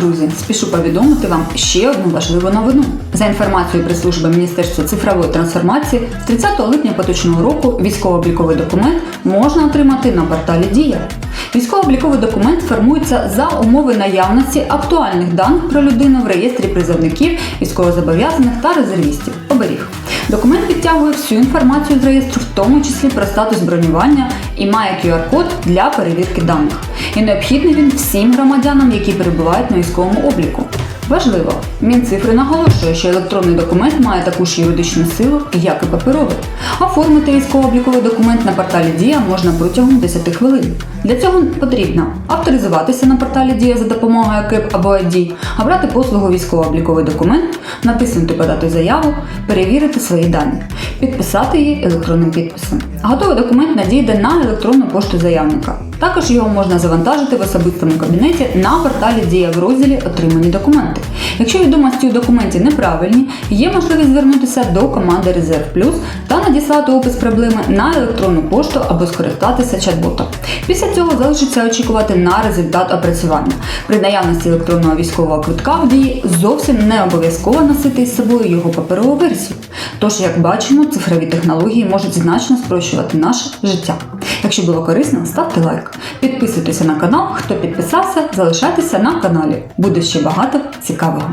друзі! Спішу повідомити вам ще одну важливу новину. За інформацією прес-служби Міністерства цифрової трансформації, з 30 липня поточного року військово-обліковий документ можна отримати на порталі Дія. Військово-обліковий документ формується за умови наявності актуальних даних про людину в реєстрі призовників, військовозобов'язаних та резервістів. Оберіг. Документ підтягує всю інформацію з реєстру, в тому числі про статус бронювання і має QR-код для перевірки даних. І необхідний він всім громадянам, які перебувають на військовому обліку. Важливо, Мінцифри наголошує, що електронний документ має таку ж юридичну силу, як і паперовий. Оформити військово-обліковий документ на порталі Дія можна протягом 10 хвилин. Для цього потрібно авторизуватися на порталі Дія за допомогою КЕП або ID, обрати послугу військово-обліковий документ, натиснути Подати заяву, перевірити свої дані, підписати її електронним підписом. Готовий документ надійде на електронну пошту заявника. Також його можна завантажити в особистому кабінеті на порталі Дія в розділі Отримані документи. Якщо відомості у документі неправильні, є можливість звернутися до команди Резерв Плюс та надіслати опис проблеми на електронну пошту або скористатися чат-ботом. Після цього залишиться очікувати на результат опрацювання. При наявності електронного військового квитка в дії зовсім не обов'язково носити із собою його паперову версію. Тож, як бачимо, цифрові технології можуть значно спрощувати наше життя. Якщо було корисно, ставте лайк. Підписуйтеся на канал. Хто підписався, залишайтеся на каналі. Буде ще багато цікавого.